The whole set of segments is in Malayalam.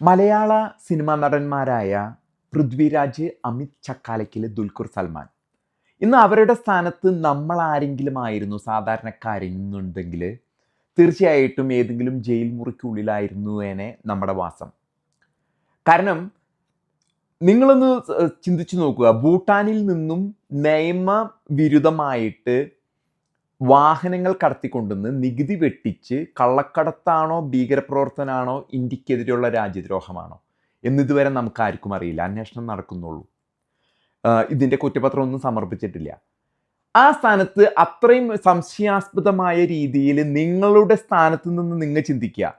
മലയാള സിനിമാ നടന്മാരായ പൃഥ്വിരാജ് അമിത് ചക്കാലക്കിൽ ദുൽഖുർ സൽമാൻ. ഇന്ന് അവരുടെ സ്ഥാനത്ത് നമ്മൾ ആരെങ്കിലും ആയിരുന്നു സാധാരണക്കാരെന്നുണ്ടെങ്കിൽ തീർച്ചയായിട്ടും ഏതെങ്കിലും ജയിൽ മുറിക്കുള്ളിലായിരുന്നുവേനെ നമ്മുടെ വാസം. കാരണം നിങ്ങളൊന്ന് ചിന്തിച്ചു നോക്കുക. ഭൂട്ടാനിൽ നിന്നും നിയമവിരുദ്ധമായിട്ട് വാഹനങ്ങൾ കടത്തിക്കൊണ്ടുവന്ന് നികുതി വെട്ടിച്ച് കള്ളക്കടത്താണോ ഭീകരപ്രവർത്തനാണോ ഇന്ത്യക്കെതിരെയുള്ള രാജ്യദ്രോഹമാണോ? എന്നിതുവരെ നമുക്ക് ആർക്കും അറിയില്ല. അന്വേഷണം നടക്കുന്നുള്ളൂ. ഇതിന്റെ കുറ്റപത്രം ഒന്നും സമർപ്പിച്ചിട്ടില്ല. ആ സ്ഥാനത്ത് അത്രയും സംശയാസ്പദമായ രീതിയിൽ നിങ്ങളുടെ സ്ഥാനത്ത് നിന്ന് നിങ്ങൾ ചിന്തിക്കുക.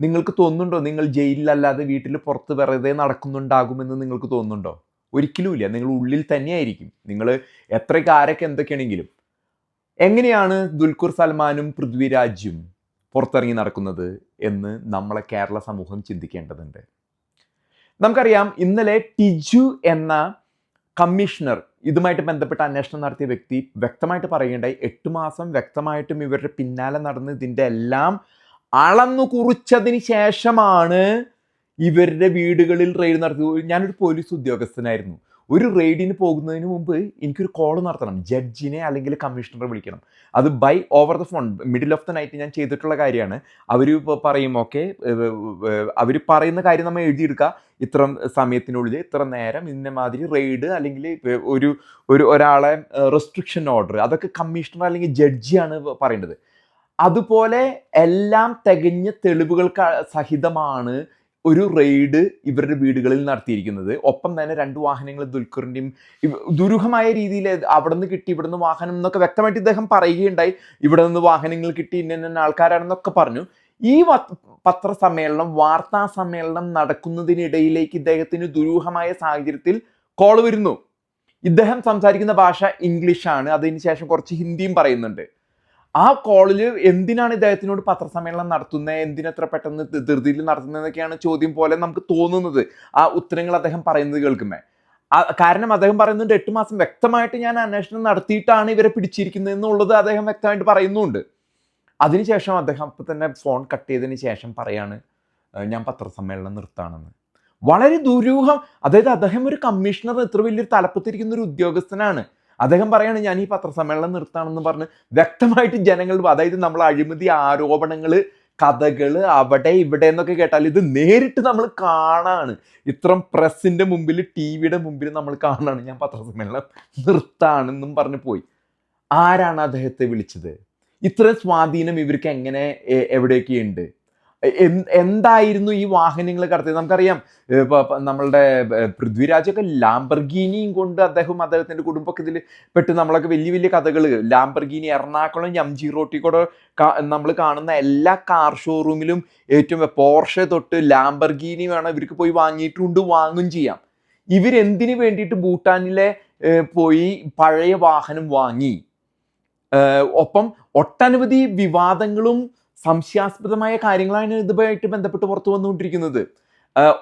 നിങ്ങൾക്ക് തോന്നുന്നുണ്ടോ? നിങ്ങൾ ജയിലിലല്ലാതെ വീട്ടിൽ പുറത്ത് വെറുതെ നടക്കുന്നുണ്ടാകുമെന്ന് നിങ്ങൾക്ക് തോന്നുന്നുണ്ടോ? ഒരിക്കലുമില്ല. നിങ്ങൾ ഉള്ളിൽ തന്നെയായിരിക്കും. നിങ്ങൾ എത്രയൊക്കെ ആരൊക്കെ എന്തൊക്കെയാണെങ്കിലും. എങ്ങനെയാണ് ദുൽഖുർ സൽമാനും പൃഥ്വിരാജും പുറത്തിറങ്ങി നടക്കുന്നത് എന്ന് നമ്മളെ കേരള സമൂഹം ചിന്തിക്കേണ്ടതുണ്ട്. നമുക്കറിയാം ഇന്നലെ ടിജു എന്ന കമ്മീഷണർ ഇതുമായിട്ട് ബന്ധപ്പെട്ട അന്വേഷണം നടത്തിയ വ്യക്തി വ്യക്തമായിട്ട് പറയേണ്ട എട്ട് മാസം വ്യക്തമായിട്ടും ഇവരുടെ പിന്നാലെ നടന്ന് ഇതിന്റെ എല്ലാം അളന്നു കുറിച്ചതിന് ശേഷമാണ് ഇവരുടെ വീടുകളിൽ റെയ്ഡ് നടത്തി. ഞാനൊരു പോലീസ് ഉദ്യോഗസ്ഥനായിരുന്നു. ഒരു റെയ്ഡിന് പോകുന്നതിന് മുമ്പ് എനിക്കൊരു കോൾ നടത്തണം. ജഡ്ജിനെ അല്ലെങ്കിൽ കമ്മീഷണറെ വിളിക്കണം. അത് by over the phone middle of the night ഞാൻ ചെയ്തിട്ടുള്ള കാര്യമാണ്. അവർ പറയും ഓക്കെ അവർ പറയുന്ന കാര്യം നമ്മൾ എഴുതിയെടുക്കുക ഇത്ര സമയത്തിനുള്ളിൽ ഇത്ര നേരം ഇന്ന മാതിരി റെയ്ഡ് അല്ലെങ്കിൽ ഒരു ഒരു ഒരാളെ റെസ്ട്രിക്ഷൻ ഓർഡർ അതൊക്കെ കമ്മീഷണർ അല്ലെങ്കിൽ ജഡ്ജിയാണ് പറയേണ്ടത്. അതുപോലെ എല്ലാം തികഞ്ഞ തെളിവുകൾക്ക് സഹിതമാണ് ഒരു റെയ്ഡ് ഇവരുടെ വീടുകളിൽ നടത്തിയിരിക്കുന്നത്. ഒപ്പം തന്നെ രണ്ട് വാഹനങ്ങൾ ദുൽഖറിന്റെയും ദുരൂഹമായ രീതിയിൽ അവിടെ നിന്ന് കിട്ടി ഇവിടെ നിന്ന് വാഹനം എന്നൊക്കെ വ്യക്തമായിട്ട് ഇദ്ദേഹം പറയുകയുണ്ടായി. ഇവിടെ നിന്ന് വാഹനങ്ങൾ കിട്ടി ഇന്ന ഇന്ന ആൾക്കാരാണെന്നൊക്കെ പറഞ്ഞു. ഈ പത്രസമ്മേളനം വാർത്താ സമ്മേളനം നടക്കുന്നതിനിടയിലേക്ക് ഇദ്ദേഹത്തിന് ദുരൂഹമായ സാഹചര്യത്തിൽ കോൾ വരുന്നു. ഇദ്ദേഹം സംസാരിക്കുന്ന ഭാഷ ഇംഗ്ലീഷാണ്. അതിനുശേഷം കുറച്ച് ഹിന്ദിയും പറയുന്നുണ്ട്. ആ കോളിൽ എന്തിനാണ് ഇദ്ദേഹത്തിനോട് പത്രസമ്മേളനം നടത്തുന്നത് എന്തിനത്ര പെട്ടെന്ന് ധൃതിയിൽ നടത്തുന്നതെന്നൊക്കെയാണ് ചോദ്യം പോലെ നമുക്ക് തോന്നുന്നത്. ആ ഉത്തരങ്ങൾ അദ്ദേഹം പറയുന്നത് കേൾക്കുമ്പോൾ കാരണം അദ്ദേഹം പറയുന്നുണ്ട് എട്ട് മാസം വ്യക്തമായിട്ട് ഞാൻ അന്വേഷണം നടത്തിയിട്ടാണ് ഇവരെ പിടിച്ചിരിക്കുന്നത് എന്നുള്ളത് അദ്ദേഹം വ്യക്തമായിട്ട് പറയുന്നുണ്ട്. അതിനുശേഷം അദ്ദേഹം അപ്പം തന്നെ ഫോൺ കട്ട് ചെയ്തതിന് ശേഷം പറയാണ് ഞാൻ പത്രസമ്മേളനം നിർത്താണെന്ന്. വളരെ ദുരൂഹം. അതായത് അദ്ദേഹം ഒരു കമ്മീഷണർ ഇത്ര വലിയൊരു തലപ്പത്തിരിക്കുന്ന ഒരു ഉദ്യോഗസ്ഥനാണ്. അദ്ദേഹം പറയാണ് ഞാൻ ഈ പത്രസമ്മേളനം നിർത്താണെന്ന് പറഞ്ഞ് വ്യക്തമായിട്ട് ജനങ്ങൾ അതായത് നമ്മൾ അഴിമതി ആരോപണങ്ങൾ കഥകൾ അവിടെ ഇവിടെ എന്നൊക്കെ കേട്ടാൽ ഇത് നേരിട്ട് നമ്മൾ കാണാണ്. ഇത്രയും പ്രസിന്റെ മുമ്പിൽ ടി വിയുടെ മുമ്പിൽ നമ്മൾ കാണാണ്. ഞാൻ പത്രസമ്മേളനം നിർത്താണെന്നും പറഞ്ഞു പോയി. ആരാണ് അദ്ദേഹത്തെ വിളിച്ചത്? ഇത്രയും സ്വാധീനം ഇവർക്ക് എങ്ങനെ എവിടെയൊക്കെ എന്ത്- എന്തായിരുന്നു ഈ വാഹനങ്ങൾ കടത്തിയത്? നമുക്കറിയാം നമ്മളുടെ പൃഥ്വിരാജൊക്കെ ലാംബർഗീനിയും കൊണ്ട് അദ്ദേഹം അദ്ദേഹത്തിന്റെ കുടുംബമൊക്കെ ഇതിൽ പെട്ട് നമ്മളൊക്കെ വലിയ വലിയ കഥകൾ ലാംബർഗീനി എറണാകുളം എം ജി റോട്ടി കൂടെ നമ്മൾ കാണുന്ന എല്ലാ കാർ ഷോറൂമിലും ഏറ്റവും പോർഷെ തൊട്ട് ലാംബർഗീനി വേണം ഇവർക്ക് പോയി വാങ്ങിയിട്ടുണ്ട് വാങ്ങും ചെയ്യാം. ഇവരെന്തിനു വേണ്ടിയിട്ട് ഭൂട്ടാനിലെ പോയി പഴയ വാഹനം വാങ്ങി? ഒപ്പം ഒട്ടനവധി വിവാദങ്ങളും സംശയാസ്പദമായ കാര്യങ്ങളാണ് ഇതുമായിട്ട് ബന്ധപ്പെട്ട് പുറത്തു വന്നുകൊണ്ടിരിക്കുന്നത്.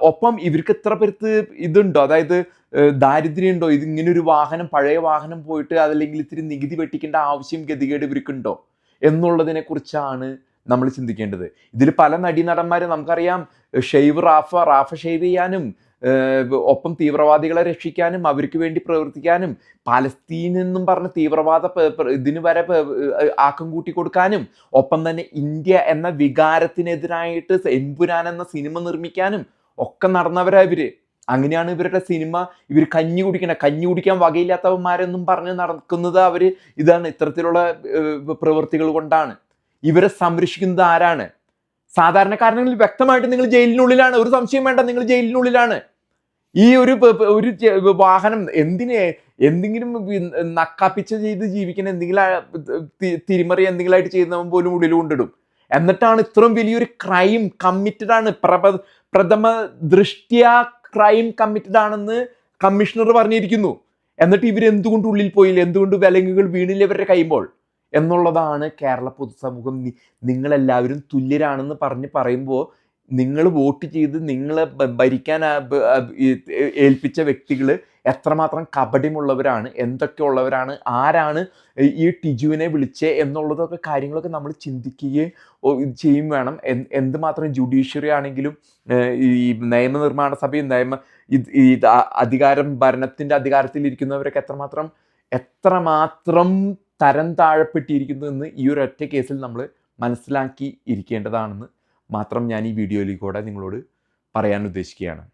ഒപ്പം ഇവർക്ക് എത്ര പേർക്ക് ഇതുണ്ടോ? അതായത് ദാരിദ്ര്യം ദാരിദ്ര്യമുണ്ടോ? ഇത് ഇങ്ങനെ ഒരു വാഹനം പഴയ വാഹനം പോയിട്ട് അതല്ലെങ്കിൽ ഇത്തിരി നികുതി വെട്ടിക്കേണ്ട ആവശ്യം ഗതികേട് ഇവർക്കുണ്ടോ? എന്നുള്ളതിനെ കുറിച്ചാണ് നമ്മൾ ചിന്തിക്കേണ്ടത്. ഇതിൽ പല നടീനടന്മാരും നമുക്കറിയാം ഷെയ്വ് റാഫ റാഫ ഷെയ്വ് ചെയ്യാനും ഒപ്പം തീവ്രവാദികളെ രക്ഷിക്കാനും അവർക്ക് വേണ്ടി പ്രവർത്തിക്കാനും പാലസ്തീൻ എന്നും പറഞ്ഞ തീവ്രവാദ ഇതിനു വരെ ആക്കം കൂട്ടി കൊടുക്കാനും ഒപ്പം തന്നെ ഇന്ത്യ എന്ന വികാരത്തിനെതിരായിട്ട് എമ്പുരാൻ എന്ന സിനിമ നിർമ്മിക്കാനും ഒക്കെ നടന്നവരാ ഇവർ. അങ്ങനെയാണ് ഇവരുടെ സിനിമ. ഇവർ കഞ്ഞി കുടിക്കണ. കഞ്ഞി കുടിക്കാൻ വകയില്ലാത്തവന്മാരെന്നും പറഞ്ഞ് നടക്കുന്നത് അവർ ഇതാണ്. ഇത്തരത്തിലുള്ള പ്രവൃത്തികൾ കൊണ്ടാണ്. ഇവരെ സംരക്ഷിക്കുന്നത് ആരാണ്? സാധാരണക്കാരനെങ്കിൽ വ്യക്തമായിട്ട് നിങ്ങൾ ജയിലിനുള്ളിലാണ്. ഒരു സംശയം വേണ്ട. നിങ്ങൾ ജയിലിനുള്ളിലാണ്. ഈ ഒരു ഒരു വാഹനം എന്തിനെ എന്തെങ്കിലും നക്കാപ്പിച്ച ചെയ്ത് ജീവിക്കുന്ന എന്തെങ്കിലും തിരിമറി എന്തെങ്കിലും ആയിട്ട് ചെയ്യുന്നവൻ പോലും ഉള്ളിൽ കൊണ്ടിടും. എന്നിട്ടാണ് ഇത്രയും വലിയൊരു ക്രൈം കമ്മിറ്റഡ് ആണ്. പ്രഥമ ദൃഷ്ട്യാ ക്രൈം കമ്മിറ്റഡ് ആണെന്ന് കമ്മീഷണർ പറഞ്ഞിരിക്കുന്നു. എന്നിട്ട് ഇവർ എന്തുകൊണ്ട് ഉള്ളിൽ പോയില്ല? എന്തുകൊണ്ട് വിലങ്ങുകൾ വീണില്ല ഇവരുടെ കൈമ്പോൾ എന്നുള്ളതാണ് കേരള പൊതുസമൂഹം നിങ്ങളെല്ലാവരും തുല്യരാണെന്ന് പറഞ്ഞ് പറയുമ്പോൾ നിങ്ങൾ വോട്ട് ചെയ്ത് നിങ്ങളെ ഭരിക്കാൻ ഏൽപ്പിച്ച വ്യക്തികൾ എത്രമാത്രം കപട്യമുള്ളവരാണ് എന്തൊക്കെ ഉള്ളവരാണ് ആരാണ് ഈ ടിജുവിനെ വിളിച്ചേ എന്നുള്ളതൊക്കെ കാര്യങ്ങളൊക്കെ നമ്മൾ ചിന്തിക്കുകയും ചെയ്യും വേണം. എന്ത് എന്തുമാത്രം ജുഡീഷ്യറി ആണെങ്കിലും ഈ നിയമനിർമ്മാണ സഭയും നിയമ ഇത് അധികാരം ഭരണത്തിന്റെ അധികാരത്തിൽ ഇരിക്കുന്നവരൊക്കെ എത്രമാത്രം എത്രമാത്രം തരം താഴപ്പെട്ടിരിക്കുന്നു എന്ന് ഈ ഒരു ഒറ്റ കേസിൽ നമ്മൾ മനസ്സിലാക്കി ഇരിക്കേണ്ടതാണെന്ന് മാത്രം ഞാൻ ഈ വീഡിയോയിൽ കൂടെ നിങ്ങളോട് പറയാൻ ഉദ്ദേശിക്കുകയാണ്.